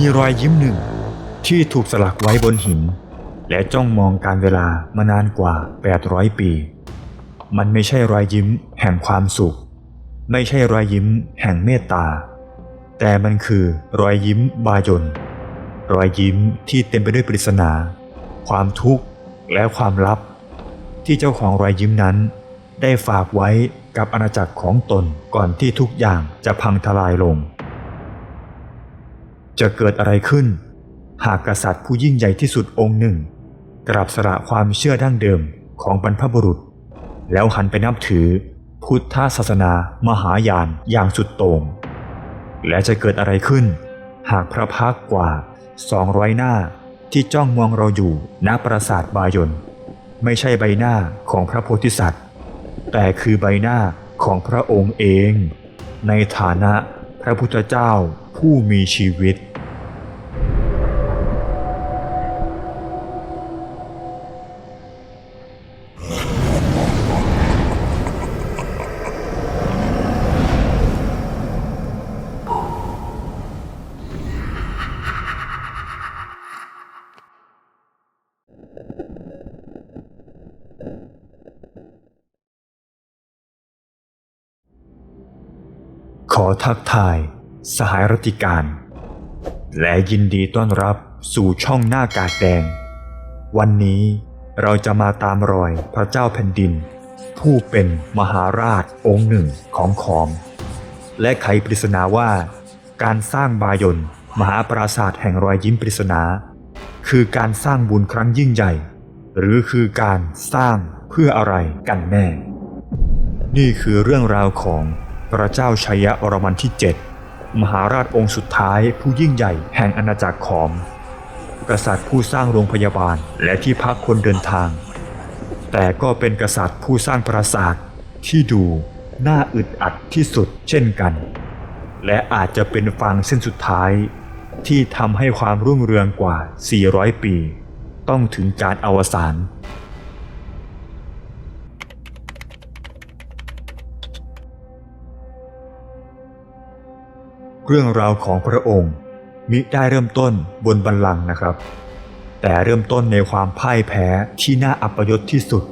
มีรอยยิ้มหนึ่ง ที่ถูกสลักไว้บนหิน และจ้องมองการเวลามานานกว่า 800 ปี มันไม่ใช่รอยยิ้มแห่งความสุข ไม่ใช่รอยยิ้มแห่งเมตตา แต่มันคือรอยยิ้มบายนรอยยิ้มที่เต็มไปด้วยปริศนา ความทุกข์และความลับ ที่เจ้าของรอยยิ้มนั้น ได้ฝากไว้กับอาณาจักรของตนก่อนที่ทุกอย่างจะพังทลายลง จะเกิดอะไรขึ้น หากกษัตริย์ผู้ยิ่งใหญ่ที่สุดองค์หนึ่งกลับสละความเชื่อดั้งเดิมของบรรพบุรุษ แล้วหันไปนับถือพุทธศาสนามหายานอย่างสุดโต่งและจะเกิดอะไรขึ้น หากพระพักกว่า 200 หน้าที่จ้องมองเราอยู่ณปราสาทบายนไม่ใช่ใบหน้าของพระโพธิสัตว์ แต่คือใบหน้าของพระองค์เอง ในฐานะพระพุทธเจ้าผู้มีชีวิต ขอทักทาย สหายรติการ และยินดีต้อนรับสู่ช่องหน้ากากแดง วันนี้เราจะมาตามรอยพระเจ้าแผ่นดิน ผู้เป็นมหาราชองค์หนึ่งของขอม และไขปริศนาว่า การสร้างบายนมหาปราสาทแห่งรอยยิ้มปริศนา คือการสร้างบุญครั้งยิ่งใหญ่ หรือคือการสร้างเพื่ออะไรกันแน่ นี่คือเรื่องราวของ พระเจ้าชัยวรมันที่ 7 มหาราชองค์สุดท้ายผู้ยิ่งใหญ่แห่งอาณาจักรขอม กษัตริย์ผู้สร้างโรงพยาบาลและที่พักคนเดินทาง แต่ก็เป็นกษัตริย์ผู้สร้างปราสาทที่ดูน่าอึดอัดที่สุดเช่นกัน และอาจจะเป็นฟางเส้นสุดท้าย ที่ทำให้ความรุ่งเรืองกว่า 400 ปี ต้องถึงการอวสาน เรื่องราวของพระองค์ มิได้เริ่มต้นบนบัลลังก์นะครับ แต่เริ่มต้นในความพ่ายแพ้ที่น่าอัปยศที่สุด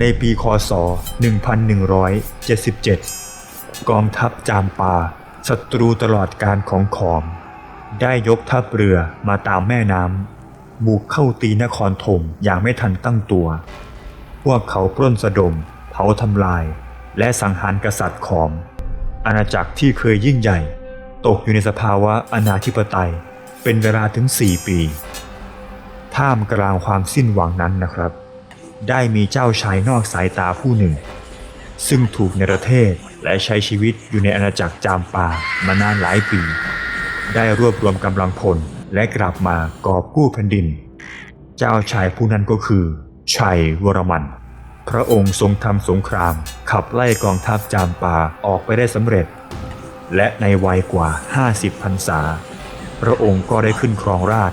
ในปีคศ 1177 กองทัพจามปาศัตรูตลอดการของขอม ได้ยกทัพเรือมาตามแม่น้ำบุกเข้าตีนครธมอย่างไม่ทันตั้งตัว พวกเขาปล้นสะดม เผาทำลาย และสังหารกษัตริย์ขอมอาณาจักรที่เคยยิ่งใหญ่ ตกอยู่ในสภาวะอนาธิปไตย เป็นเวลาถึง 4 ปี ท่ามกลางความสิ้นหวังนั้นนะครับ ได้มีเจ้าชายนอกสายตาผู้หนึ่ง ซึ่งถูกในประเทศและใช้ชีวิตอยู่ในอาณาจักรจามปามานานหลายปี ได้รวบรวมกำลังพลและกลับมากอบกู้แผ่นดิน เจ้าชายผู้นั้นก็คือ ชัยวรมัน พระองค์ทรงทำสงคราม ขับไล่กองทัพจามปาออกไปได้สำเร็จ และในวัยกว่า 50พรรษา พระองค์ก็ได้ขึ้นครองราช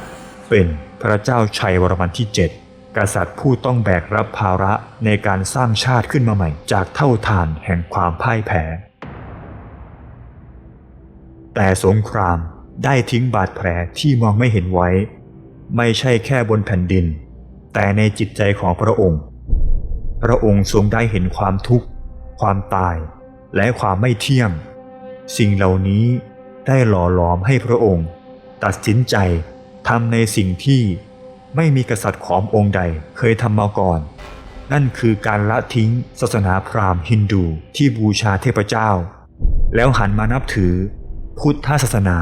เป็นพระเจ้าชัยวรมันที่ 7 กษัตริย์ผู้ต้องแบกรับภาระในการสร้างชาติขึ้นมาใหม่จากเท่าทานแห่งความพ่ายแพ้ แต่สงครามได้ทิ้งบาดแผลที่มองไม่เห็นไว้ ไม่ใช่แค่บนแผ่นดิน แต่ในจิตใจของพระองค์ พระองค์ทรงได้เห็นความทุกข์ ความตาย และความไม่เที่ยง สิ่งเหล่านี้ได้หล่อหลอมให้พระองค์ ตัดสินใจทำในสิ่งที่ไม่มีกษัตริย์ขอมองค์ใดเคยทำมาก่อน นั่นคือการละทิ้งศาสนาพราหมณ์ฮินดูที่บูชาเทพเจ้า แล้วหันมานับถือ พุทธศาสนา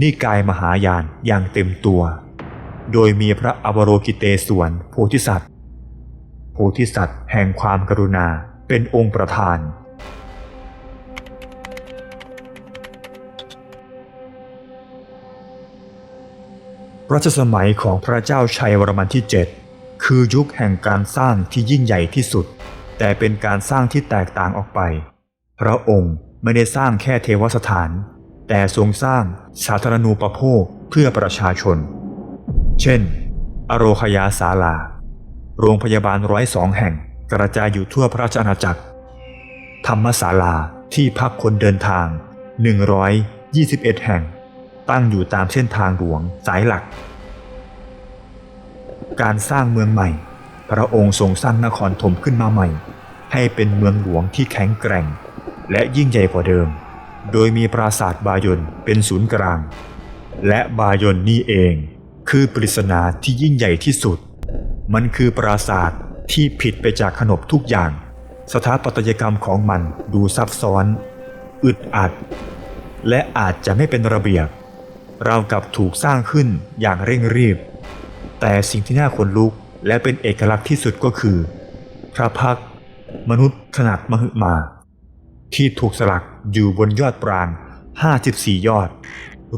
นิกายมหายานอย่างเต็มตัว โดยมีพระอวโรกิเตศวรโพธิสัตว์ โพธิสัตว์แห่งความกรุณาเป็นองค์ประธาน รัชสมัยของพระเจ้าชัยวรมันที่ 7 คือยุคแห่งการสร้างที่ยิ่งใหญ่ที่สุด แต่เป็นการสร้างที่แตกต่างออกไป พระองค์ไม่ได้สร้างแค่เทวสถาน แต่ทรงสร้างสาธารณูปโภคเพื่อประชาชน เช่น อโรคยาศาลา โรงพยาบาลร้อยสองแห่งกระจายอยู่ทั่วพระราชอาณาจักร ธรรมศาลาที่พักคนเดินทาง 121 แห่ง ตั้งอยู่ตามเส้นทางหลวงสายหลัก การสร้างเมืองใหม่ พระองค์ทรงสร้างนครธมขึ้นมาใหม่ ให้เป็นเมืองหลวงที่แข็งแกร่ง และยิ่งใหญ่กว่าเดิม โดยมีปราสาทบายนเป็นศูนย์กลาง และบายนนี่เอง คือปริศนาที่ยิ่งใหญ่ที่สุด มันคือปราสาทที่ผิดไปจากขนบทุกอย่าง สถาปัตยกรรมของมันดูซับซ้อน อึดอัด และอาจจะไม่เป็นระเบียบ เรากับถูกสร้างขึ้นอย่างเร่งรีบ แต่สิ่งที่น่าขนลุกและเป็นเอกลักษณ์ที่สุดก็คือ พระพักมนุษย์ขนาดมหึมา ที่ถูกสลักอยู่บนยอดปราง54 ยอด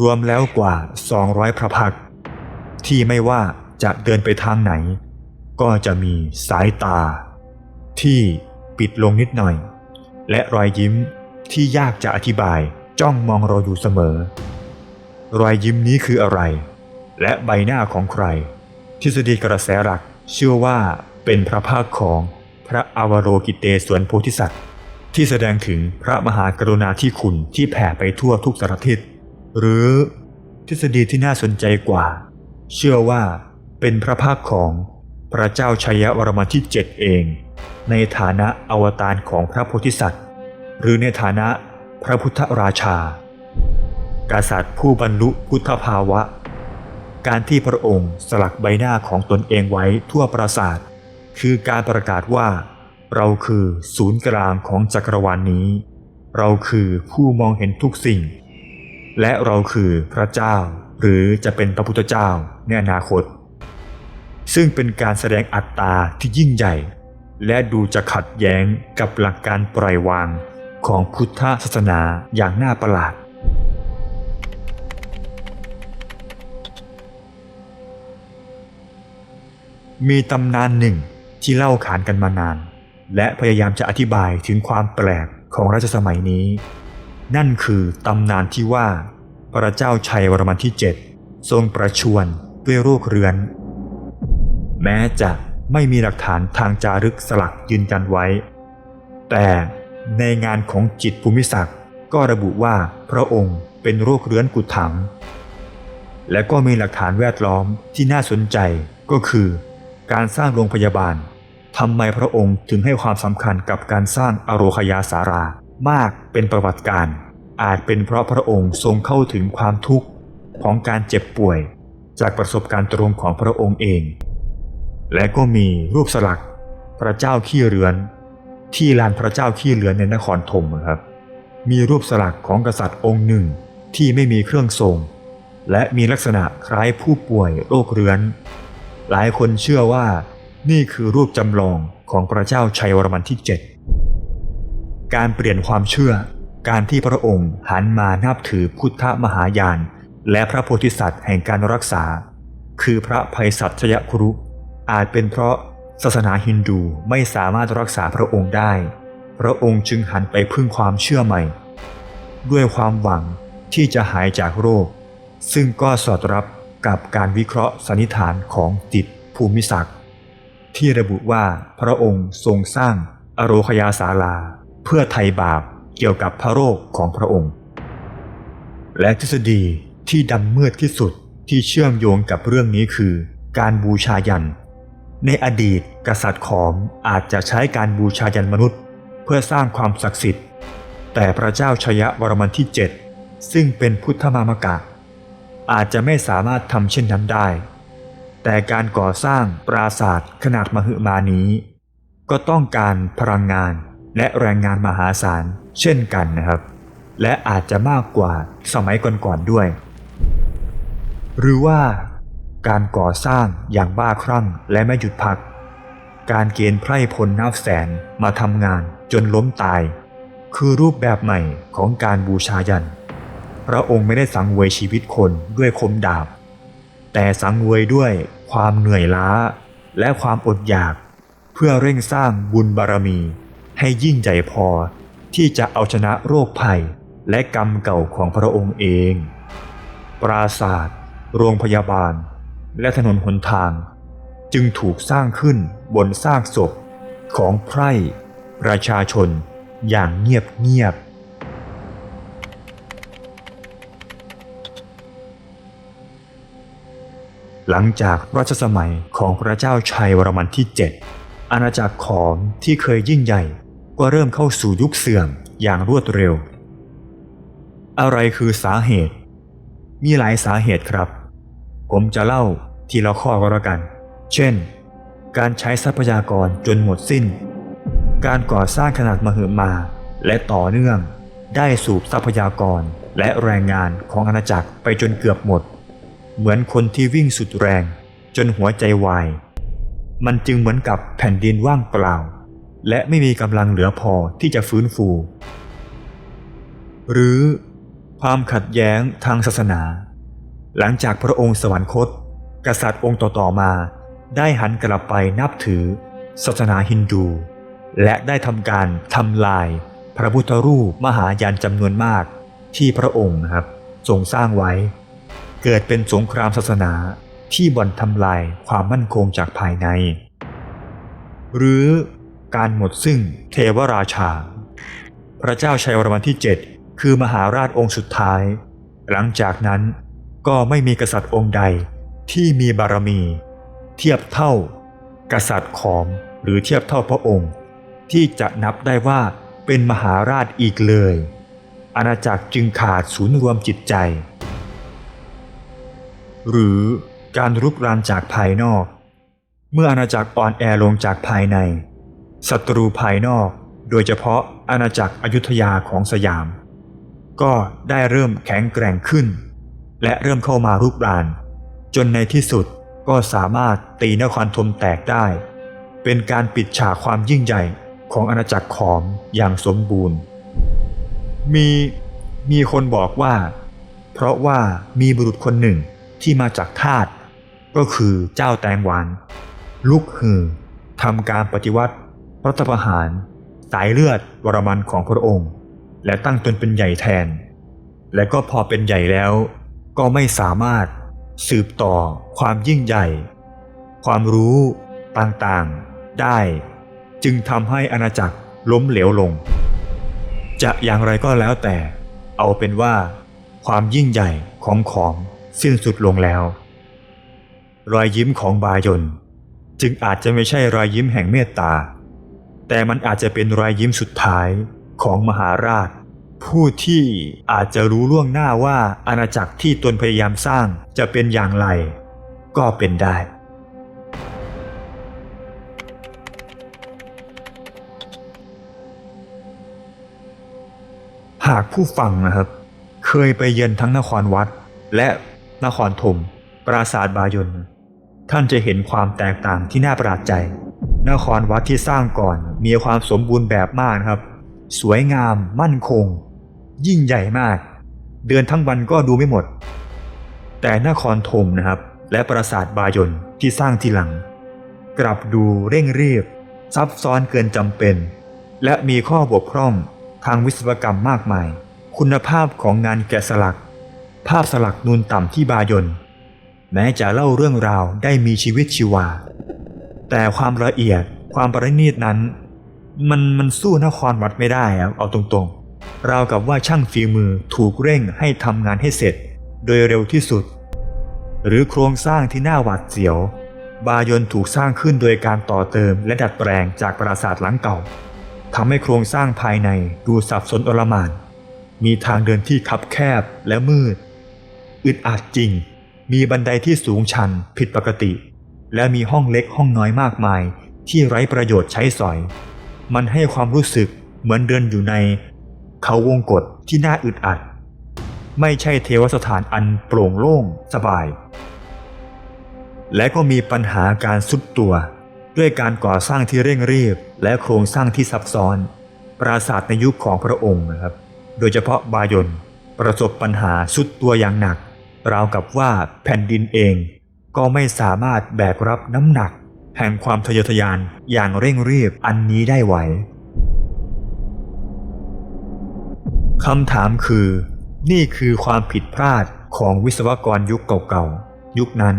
รวมแล้วกว่า 200 พระพัก ที่ไม่ว่าจะเดินไปทางไหน ก็จะมีสายตา ที่ปิดลงนิดหน่อย และรอยยิ้มที่ยากจะอธิบายจ้องมองเราอยู่เสมอ รอยยิ้มนี้คืออะไร และใบหน้าของใคร ทฤษฎีกระแสหลักเชื่อว่าเป็นพระภาคของพระอวโรกิเตศวนโพธิสัตว์ ที่แสดงถึงพระมหากรุณาธิคุณที่แผ่ไปทั่วทุกสารทิศหรือทฤษฎีที่น่าสนใจกว่า เชื่อว่าเป็นพระภาคของพระเจ้าชัยวรมันที่เจ็ดเอง ในฐานะอวตารของพระโพธิสัตว์ หรือในฐานะพระพุทธราชา กษัตริย์ผู้บรรลุพุทธภาวะ การที่พระองค์สลักใบหน้าของตนเองไว้ทั่วปราสาท คือการประกาศว่า เราคือศูนย์กลางของจักรวาลนนี้ เราคือผู้มองเห็นทุกสิ่ง และเราคือพระเจ้า หรือจะเป็นพระพุทธเจ้าในอนาคต ซึ่งเป็นการแสดงอัตตาที่ยิ่งใหญ่ และดูจะขัดแย้งกับหลักการปล่อยวางของพุทธศาสนาอย่างน่าประหลาด มีตำนานหนึ่งที่เล่าขานกันมานาน และพยายามจะอธิบายถึงความแปลกของราชสมัยนี้ นั่นคือตำนานที่ว่า พระเจ้าชัยวรมันที่ 7 ทรงประชวรด้วยโรคเรื้อน แม้จะไม่มีหลักฐานทางจารึกสลักยืนยันไว้ แต่ในงานของจิตภูมิศักดิ์ก็ระบุว่าพระองค์เป็นโรคเรื้อนกุดถัง และก็มีหลักฐานแวดล้อมที่น่าสนใจก็คือ การสร้างโรงพยาบาลทำไมพระองค์ถึงให้ความสำคัญกับการสร้างอโรคยาสารามากเป็นประวัติการ อาจเป็นเพราะพระองค์ทรงเข้าถึงความทุกข์ของการเจ็บป่วย จากประสบการณ์ตรงของพระองค์เอง และก็มีรูปสลักพระเจ้าขี้เรือน ที่ลานพระเจ้าขี้เรือนในนครธมครับ มีรูปสลักของกษัตริย์องค์หนึ่งที่ไม่มีเครื่องทรง และมีลักษณะคล้ายผู้ป่วยโรคเรื้อน หลายคนเชื่อว่านี่คือรูปจำลองของพระเจ้าชัยวรมันที่ 7 การเปลี่ยนความเชื่อ การที่พระองค์หันมานับถือพุทธมหายาน และพระโพธิสัตว์แห่งการรักษา คือพระภัยสัชยครุ อาจเป็นเพราะศาสนาฮินดูไม่สามารถรักษาพระองค์ได้ พระองค์จึงหันไปพึ่งความเชื่อใหม่ ด้วยความหวังที่จะหายจากโรค ซึ่งก็สอดรับ กับการวิเคราะห์สันนิษฐานของจิตภูมิศักดิ์ที่ระบุว่าพระองค์ทรงสร้างอโรคยาศาลา เพื่อไถ่บาปเกี่ยวกับพระโรคของพระองค์ และทฤษฎีที่ดำมืดที่สุดที่เชื่อมโยงกับเรื่องนี้คือ การบูชายัน ในอดีตกษัตริย์ขอมอาจจะใช้การบูชายันมนุษย์ เพื่อสร้างความศักดิ์สิทธิ์ แต่พระเจ้าชยวรมันที่ 7 ซึ่งเป็นพุทธมามกะ อาจจะไม่สามารถทำเช่นนั้นได้ แต่การก่อสร้างปราสาทขนาดมหึมานี้ ก็ต้องการพลังงานและแรงงานมหาศาลเช่นกันนะครับ และอาจจะมากกว่าสมัยก่อนๆด้วย หรือว่าการก่อสร้างอย่างบ้าคลั่งและไม่หยุดพัก การเกณฑ์ไพร่พลนับแสนมาทำงานจนล้มตาย คือรูปแบบใหม่ของการบูชายัน พระองค์ไม่ได้สังเวยชีวิตคนด้วยคมดาบ แต่สังเวยด้วยความเหนื่อยล้า และความอดอยาก เพื่อเร่งสร้างบุญบารมี ให้ยิ่งใหญ่พอที่จะเอาชนะโรคภัยและกรรมเก่าของพระองค์เอง ปราศาสตร์ โรงพยาบาล และถนนหนทาง จึงถูกสร้างขึ้นบนซากศพของไพร่ประชาชนอย่างเงียบเงียบ หลังจากรัชสมัยของพระเจ้าชัยวรมันที่ 7 อาณาจักรขอมที่เคยยิ่งใหญ่ ก็เริ่มเข้าสู่ยุคเสื่อมอย่างรวดเร็ว อะไรคือสาเหตุ มีหลายสาเหตุครับ ผมจะเล่าทีละข้อก็แล้วกัน เช่น การใช้ทรัพยากรจนหมดสิ้น การก่อสร้างขนาดมหึมาและต่อเนื่อง ได้สูบทรัพยากรและแรงงานของอาณาจักรไปจนเกือบหมด เหมือนคนที่วิ่งสุดแรง จนหัวใจวาย มันจึงเหมือนกับแผ่นดินว่างเปล่า และไม่มีกำลังเหลือพอที่จะฟื้นฟู หรือความขัดแย้งทางศาสนา หลังจากพระองค์สวรรคต กษัตริย์องค์ต่อๆมา ได้หันกลับไปนับถือ ศาสนาฮินดู และได้ทำการทำลาย พระพุทธรูปมหายันจำนวนมากที่พระองค์นะครับทรงสร้างไว้ เกิดเป็นสงครามศาสนาที่บ่อนทำลายความมั่นคงจากภายใน หรือการหมดซึ่งเทวราชา พระเจ้าชัยวรมันที่ 7 คือมหาราชองค์สุดท้าย หลังจากนั้นก็ไม่มีกษัตริย์องค์ใดที่มีบารมี เทียบเท่ากษัตริย์ขอมหรือเทียบเท่าพระองค์ ที่จะนับได้ว่าเป็นมหาราชอีกเลย อาณาจักรจึงขาดศูนย์รวมจิตใจ หรือการรุกรานจากภายนอก เมื่ออาณาจักรอ่อนแอลงจากภายในศัตรูภายนอก โดยเฉพาะอาณาจักรอยุธยาของสยาม ก็ได้เริ่มแข็งแกร่งขึ้น และเริ่มเข้ามารุกราน จนในที่สุดก็สามารถตีนครธมแตกได้ เป็นการปิดฉากความยิ่งใหญ่ของอาณาจักรขอมอย่างสมบูรณ์ มีมีคนบอกว่า เพราะว่ามีบุรุษคนหนึ่ง ที่มาจากทาสก็คือเจ้าแตงหวานลุกฮือทำการปฏิวัติรัฐประหาร สายเลือดวรมันของพระองค์ และตั้งตนเป็นใหญ่แทน และก็พอเป็นใหญ่แล้วก็ไม่สามารถสืบต่อความยิ่งใหญ่ ความรู้ต่างๆได้ จึงทำให้อาณาจักรล้มเหลวลง จะอย่างไรก็แล้วแต่ เอาเป็นว่า ความยิ่งใหญ่ของของ สิ้นสุดลงแล้ว รอยยิ้มของบายนจึงอาจจะไม่ใช่รอยยิ้มแห่งเมตตา แต่มันอาจจะเป็นรอยยิ้มสุดท้ายของมหาราช ผู้ที่อาจจะรู้ล่วงหน้าว่าอาณาจักรที่ตนพยายามสร้างจะเป็นอย่างไร ก็เป็นได้หากผู้ฟังนะครับ เคยไปเยือนทั้งนครวัด และ นครธมปราสาทบายนท่านจะเห็นความแตกต่างที่น่าประหลาดใจ นครวัดที่สร้างก่อนมีความสมบูรณ์แบบมากครับ สวยงามมั่นคง ยิ่งใหญ่มาก เดินทั้งวันก็ดูไม่หมด แต่นครธมนะครับ และปราสาทบายนที่สร้างทีหลัง กลับดูเร่งรีบ ซับซ้อนเกินจำเป็น และมีข้อบกพร่องทางวิศวกรรมมากมาย คุณภาพของงานแกะสลัก ภาพสลักนูนต่ำที่บายนแม้จะเล่าเรื่องราวได้มีชีวิตชีวา แต่ความละเอียดความประณีตนั้น มันมันสู้นครวัดไม่ได้ครับเอาตรงๆราวกับว่าช่างฝีมือถูกเร่งให้ทำงานให้เสร็จ โดยเร็วที่สุด หรือโครงสร้างที่น่าหวาดเสียว บายนถูกสร้างขึ้นโดยการต่อเติมและดัดแปลงจากปราสาทหลังเก่าทำให้โครงสร้างภายในดูสับสนอลหมานมีทางเดินที่คับแคบและมืด อึดอัดจริง มีบันไดที่สูงชันผิดปกติ และมีห้องเล็กห้องน้อยมากมาย ที่ไร้ประโยชน์ใช้สอย มันให้ความรู้สึกเหมือนเดินอยู่ใน เขาวงกฏที่น่าอึดอัด ไม่ใช่เทวสถานอันโปร่งโล่งสบาย และก็มีปัญหาการสุดตัว ด้วยการก่อสร้างที่เร่งรีบ และโครงสร้างที่ซับซ้อน ปราสาทในยุคของพระองค์นะครับ โดยเฉพาะบายนประสบปัญหาสุดตัวอย่างหนัก ราวกับว่าแผ่นดินเอง ก็ไม่สามารถแบกรับน้ำหนัก แห่งความทะเยอทะยานอย่างเร่งรีบอันนี้ได้ไหวคำถามคือ นี่คือความผิดพลาดของวิศวกรยุคเก่าๆ ยุคนั้น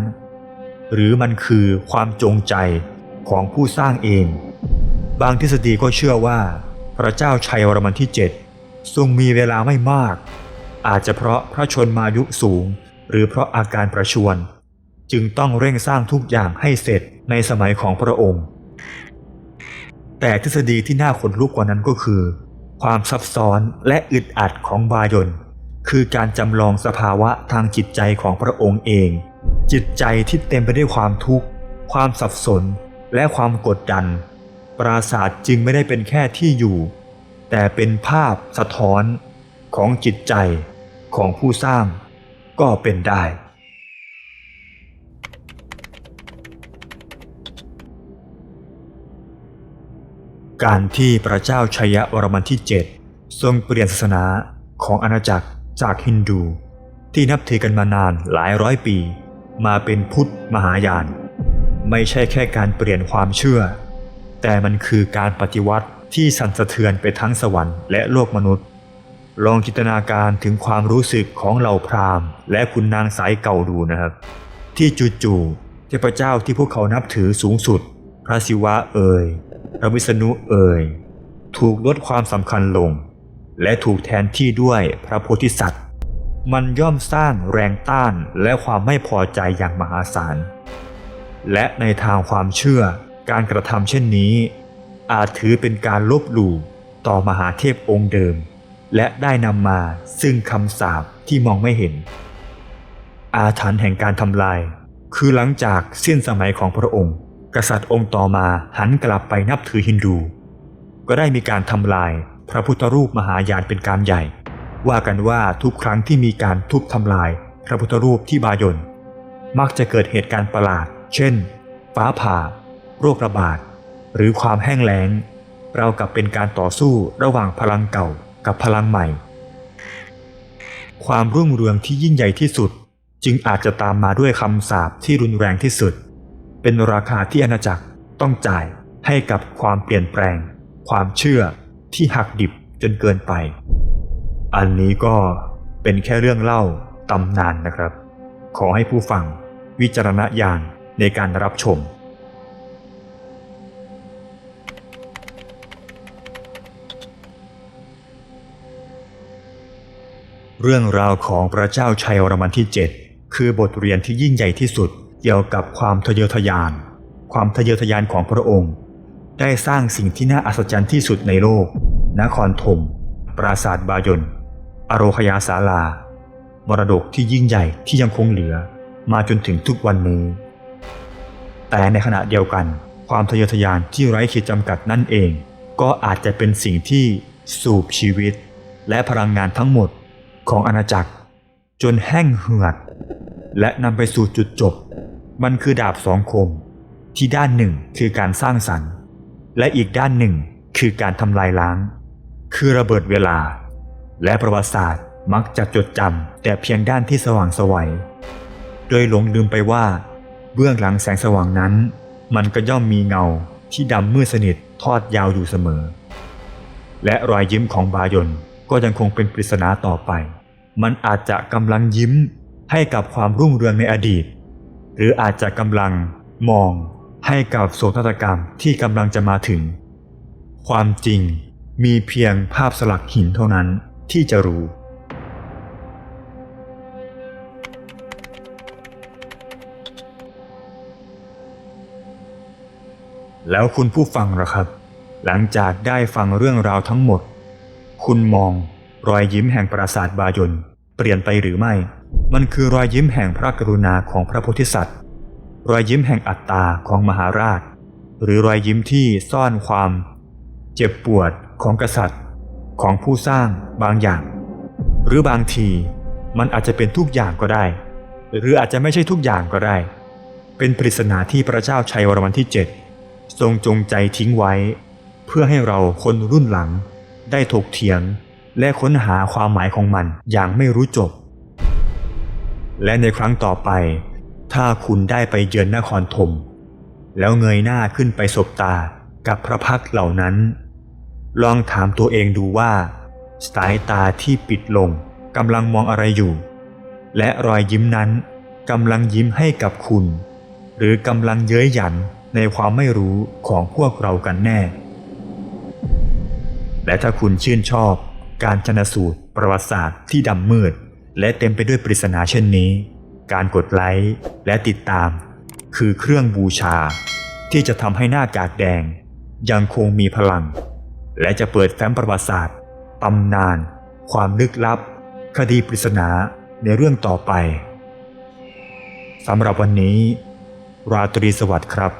หรือมันคือความจงใจของผู้สร้างเอง บางทฤษฎีก็เชื่อว่า พระเจ้าชัยวรมันที่ 7 ทรงมีเวลาไม่มาก อาจจะเพราะพระชนมายุสูง หรือเพราะอาการประชวร จึงต้องเร่งสร้างทุกอย่างให้เสร็จในสมัยของพระองค์ แต่ทฤษฎีที่น่าขนลุกกว่านั้นก็คือ ความซับซ้อนและอึดอัดของบายนคือการจำลองสภาวะทางจิตใจของพระองค์เอง จิตใจที่เต็มไปด้วยความทุกข์ ความสับสน และความกดดัน ปราสาทจึงไม่ได้เป็นแค่ที่อยู่ แต่เป็นภาพสะท้อนของจิตใจของผู้สร้าง ก็เป็นได้ การที่พระเจ้าชัยวรมันที่ 7 ทรงเปลี่ยนศาสนาของอาณาจักรจากฮินดู ที่นับถือกันมานานหลายร้อยปี มาเป็นพุทธมหายาน ไม่ใช่แค่การเปลี่ยนความเชื่อ แต่มันคือการปฏิวัติที่สั่นสะเทือนไปทั้งสวรรค์และโลกมนุษย์ ลองจินตนาการถึงความรู้สึกของเหล่าพราหมณ์ และคุณนางสายเก่าดูนะครับ ที่จู่ๆเทพเจ้าที่พวกเขานับถือสูงสุด พระศิวะเอ่ยพระวิษณุเอ่ยถูกลดความสำคัญลง และถูกแทนที่ด้วยพระโพธิสัตว์ มันย่อมสร้างแรงต้านและความไม่พอใจอย่างมหาศาล และในทางความเชื่อการกระทำเช่นนี้ อาจถือเป็นการลบหลู่ต่อมหาเทพองค์เดิม และได้นำมาซึ่งคำสาปที่มองไม่เห็น อาถรรพ์แห่งการทำลาย คือหลังจากสิ้นสมัยของพระองค์ กษัตริย์องค์ต่อมาหันกลับไปนับถือฮินดู ก็ได้มีการทำลายพระพุทธรูปมหายานเป็นการใหญ่ ว่ากันว่าทุกครั้งที่มีการทุบทำลายพระพุทธรูปที่บายนมักจะเกิดเหตุการณ์ประหลาด เช่น ฟ้าผ่า โรคระบาด หรือความแห้งแล้ง เรากับเป็นการต่อสู้ระหว่างพลังเก่า กับพลังใหม่ ความรุ่งเรืองที่ยิ่งใหญ่ที่สุด จึงอาจจะตามมาด้วยคำสาปที่รุนแรงที่สุด เป็นราคาที่อาณาจักรต้องจ่ายให้กับความเปลี่ยนแปลง ความเชื่อที่หักดิบจนเกินไป อันนี้ก็เป็นแค่เรื่องเล่าตำนานนะครับ ขอให้ผู้ฟังวิจารณญาณในการรับชม เรื่องราวของพระเจ้าชัยวรมันที่ 7 คือบทเรียนที่ยิ่งใหญ่ที่สุดเกี่ยวกับความทะเยอทะยาน ความทะเยอทะยานของพระองค์ ได้สร้างสิ่งที่น่าอัศจรรย์ที่สุดในโลก นครธมปราสาทบายนอโรคยาศาลามรดกที่ยิ่งใหญ่ที่ยังคงเหลือ มาจนถึงทุกวันนี้ แต่ในขณะเดียวกัน ความทะเยอทะยานที่ไร้ขีดจำกัดนั่นเอง ก็อาจจะเป็นสิ่งที่สูบชีวิต และพลังงานทั้งหมด ของอาณาจักร จนแห้งเหือด และนำไปสู่จุดจบ มันคือดาบสองคม ที่ด้านหนึ่งคือการสร้างสรรค์ และอีกด้านหนึ่งคือการทำลายล้าง คือระเบิดเวลา และประวัติศาสตร์มักจะจดจำแต่เพียงด้านที่สว่างสวัย โดยหลงลืมไปว่า เบื้องหลังแสงสว่างนั้น มันก็ย่อมมีเงาที่ดำมืดสนิททอดยาวอยู่เสมอ และรอยยิ้มของบายนก็ยังคงเป็นปริศนาต่อไป มันอาจจะกำลังยิ้มให้กับความรุ่งเรืองในอดีต หรืออาจจะกำลังมองให้กับโศกนาฏกรรมที่กำลังจะมาถึง ความจริงมีเพียงภาพสลักหินเท่านั้นที่จะรู้ แล้วคุณผู้ฟังล่ะครับ หลังจากได้ฟังเรื่องราวทั้งหมด คุณมอง รอยยิ้มแห่งปราสาทบายนเปลี่ยนไปหรือไม่ มันคือรอยยิ้มแห่งพระกรุณาของพระโพธิสัตว์ รอยยิ้มแห่งอัตตาของมหาราช หรือรอยยิ้มที่ซ่อนความ เจ็บปวดของกษัตริย์ ของผู้สร้างบางอย่าง หรือบางทีมันอาจจะเป็นทุกอย่างก็ได้ หรืออาจจะไม่ใช่ทุกอย่างก็ได้ เป็นปริศนาที่พระเจ้าชัยวรมันที่ 7 ทรงจงใจทิ้งไว้ เพื่อให้เราคนรุ่นหลังได้ถกเถียง และค้นหาความหมายของมันอย่างไม่รู้จบ และในครั้งต่อไป ถ้าคุณได้ไปเยือนนครธมแล้วเงยหน้าขึ้นไปสบตากับพระพักเหล่านั้น ลองถามตัวเองดูว่า สายตาที่ปิดลงกำลังมองอะไรอยู่ และรอยยิ้มนั้นกำลังยิ้มให้กับคุณ หรือกำลังเย้ยหยันในความไม่รู้ของพวกเรากันแน่ และถ้าคุณชื่นชอบ การชนสูตรประวัติศาสตร์ที่ดำมืด และเต็มไปด้วยปริศนาเช่นนี้ การกดไลค์และติดตาม คือเครื่องบูชา ที่จะทำให้หน้ากากแดง ยังคงมีพลัง และจะเปิดแฟ้มประวัติศาสตร์ตำนาน ความลึกลับ คดีปริศนาในเรื่องต่อไปสำหรับวันนี้ ราตรีสวัสดิ์ครับ